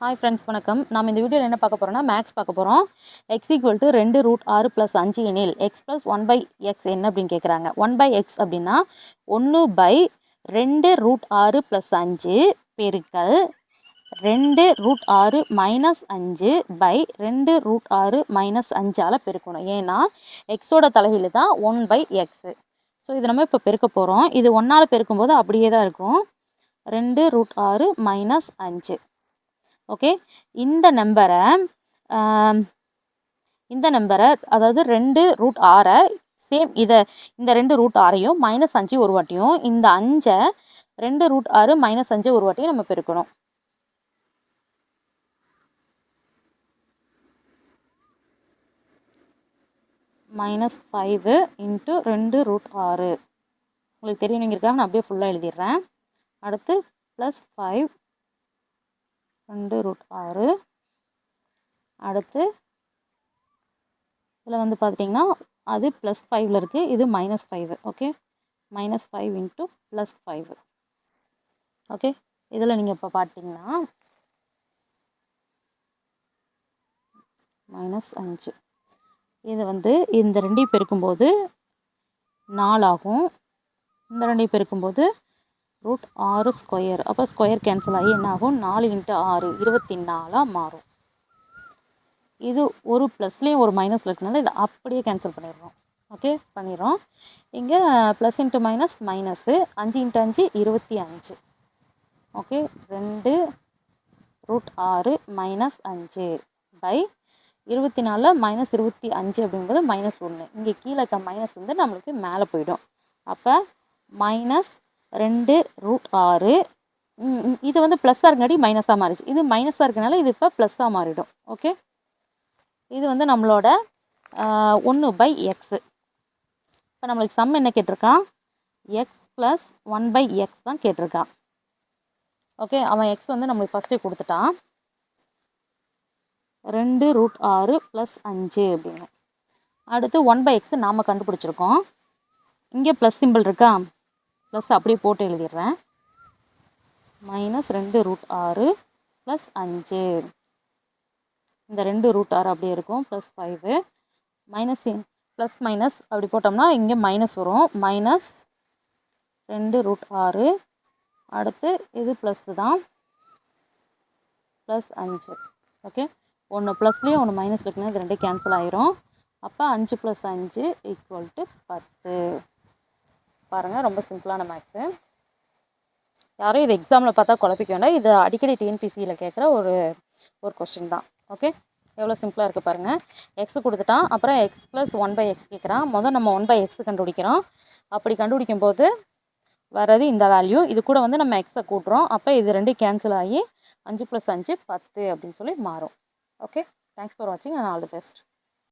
Hi friends வணக்கம். நாம் இந்த வீடியோவில் என்ன பார்க்க போகிறோம்னா மேக்ஸ் பார்க்க போகிறோம் எக்ஸ் ஈக்குவல் டு ரெண்டு ரூட் ஆறு ப்ளஸ் அஞ்சு எனில் x plus one by x என்ன அப்படின்னு கேட்குறாங்க ஒன் பை எக்ஸ் அப்படின்னா ஒன்று பை ரெண்டு ரூட் ஆறு ப்ளஸ் அஞ்சு பெருக்கல் ரெண்டு ரூட் ஆறு மைனஸ் அஞ்சு பை ரெண்டு ரூட் ஆறு மைனஸ் அஞ்சால் பெருக்கணும். ஏன்னா எக்ஸோட தலைகீழ் தான் ஒன் பை எக்ஸு ஸோ இது நம்ம இப்போ பெருக்க போகிறோம் இது ஒன்றால் பெருக்கும்போது அப்படியே தான் இருக்கும். ரெண்டு ரூட் ஆறு மைனஸ் அஞ்சு. ஓகே இந்த நம்பரை இந்த நம்பரை அதாவது ரெண்டு ரூட் ஆறை சேம் இதை இந்த ரெண்டு ரூட் ஆறையும் மைனஸ் அஞ்சு ஒரு வாட்டியும் இந்த அஞ்சை ரெண்டு ரூட் ஆறு மைனஸ் அஞ்சு ஒரு வாட்டியும் நம்ம பெருக்கணும். மைனஸ் ஃபைவு இன்ட்டு ரெண்டு ரூட் ஆறு உங்களுக்கு தெரியும் இங்கே இருக்காங்க நான் அப்படியே ஃபுல்லாக எழுதிடுறேன். அடுத்து ப்ளஸ் ஃபைவ் ரெண்டு ரூட் ஆறு அடுத்து இதில் வந்து பார்த்துட்டிங்கன்னா அது ப்ளஸ் ஃபைவ்ல இருக்குது இது minus five okay minus five into plus five okay இதில் நீங்கள் இப்போ பார்த்தீங்கன்னா மைனஸ் அஞ்சு. இது வந்து இந்த ரெண்டையும் பெருக்கும்போது நாலாகும். இந்த ரெண்டையும் பெருக்கும்போது ரூட் ஆறு ஸ்கொயர் அப்போ ஸ்கொயர் கேன்சல் ஆகி என்ன ஆகும்? நாலு இன்ட்டு ஆறு இருபத்தி நாலாக மாறும். இது ஒரு ப்ளஸ்லேயும் ஒரு மைனஸில் இருக்கனால இதை அப்படியே கேன்சல் பண்ணிடுறோம். ஓகே பண்ணிடுறோம். இங்கே ப்ளஸ் இன்ட்டு மைனஸ் மைனஸு அஞ்சு இன்ட்டு அஞ்சு இருபத்தி அஞ்சு. ஓகே ரெண்டு ரூட் ஆறு மைனஸ் அஞ்சு பை இருபத்தி நாலில் மைனஸ் இருபத்தி அஞ்சு அப்படிங்கும்போது மைனஸ் ஒன்று இங்கே கீழே இருக்க மைனஸ் வந்து நம்மளுக்கு மேலே போயிடும். அப்போ மைனஸ் ரெண்டு ரூட் ஆறு. இது வந்து ப்ளஸ்ஸாக இருக்கங்காட்டி மைனஸாக மாறிச்சு இது மைனஸாக இருக்கனால இது இப்போ ப்ளஸ்ஸாக மாறிடும். ஓகே இது வந்து நம்மளோட ஒன்று பை எக்ஸு இப்போ நம்மளுக்கு சம் என்ன கேட்டிருக்கான்? X plus one by x தான் கேட்டிருக்கான். ஓகே அவன் எக்ஸ் வந்து நம்மளுக்கு ஃபஸ்ட்டே கொடுத்துட்டான். ரெண்டு ரூட் ஆறு ப்ளஸ் அஞ்சு அப்படின்னு. அடுத்து ஒன் பை எக்ஸ் நாம் கண்டுபிடிச்சிருக்கோம். இங்கே ப்ளஸ் சிம்பிள் இருக்கா? ப்ளஸ் அப்படியே போட்டு எழுதிடுறேன். மைனஸ் ரெண்டு ரூட் ஆறு ப்ளஸ் அஞ்சு. இந்த ரெண்டு ரூட் ஆறு அப்படியே இருக்கும் plus five minus plus minus அப்படி போட்டோம்னா இங்கே மைனஸ் வரும். மைனஸ் ரெண்டு ரூட் ஆறு. அடுத்து இது ப்ளஸ் தான். ப்ளஸ் அஞ்சு. ஓகே ஒன்று ப்ளஸ்லேயும் ஒன்று மைனஸ் இருக்குன்னா இது ரெண்டே கேன்சல் ஆயிரும். அப்போ அஞ்சு ப்ளஸ் அஞ்சு ஈக்குவல் டு பத்து. பாருங்கள் ரொம்ப சிம்பிளான மேக்ஸு யாரும் இது எக்ஸாமில் பார்த்தா குழப்பிக்க வேண்டாம். இது அடிக்கடி டிஎன்பிசியில் கேட்குற ஒரு ஒரு கொஸ்டின் தான். ஓகே எவ்வளோ சிம்பிளாக இருக்குது பாருங்கள் எக்ஸ் கொடுத்துட்டான் அப்புறம் x plus one by x கேட்குறான் முதல் நம்ம ஒன் பை எக்ஸ் கண்டுபிடிக்கிறோம். அப்படி கண்டுபிடிக்கும் போது வர்றது இந்த வேல்யூ இது கூட வந்து நம்ம எக்ஸை கூட்டுறோம். அப்போ இது ரெண்டு கேன்சல் ஆகி அஞ்சு ப்ளஸ் அஞ்சு பத்து அப்படின்னு சொல்லி மாறும். ஓகே தேங்க்ஸ் ஃபார் வாட்சிங் அண்ட் ஆல் தி பெஸ்ட்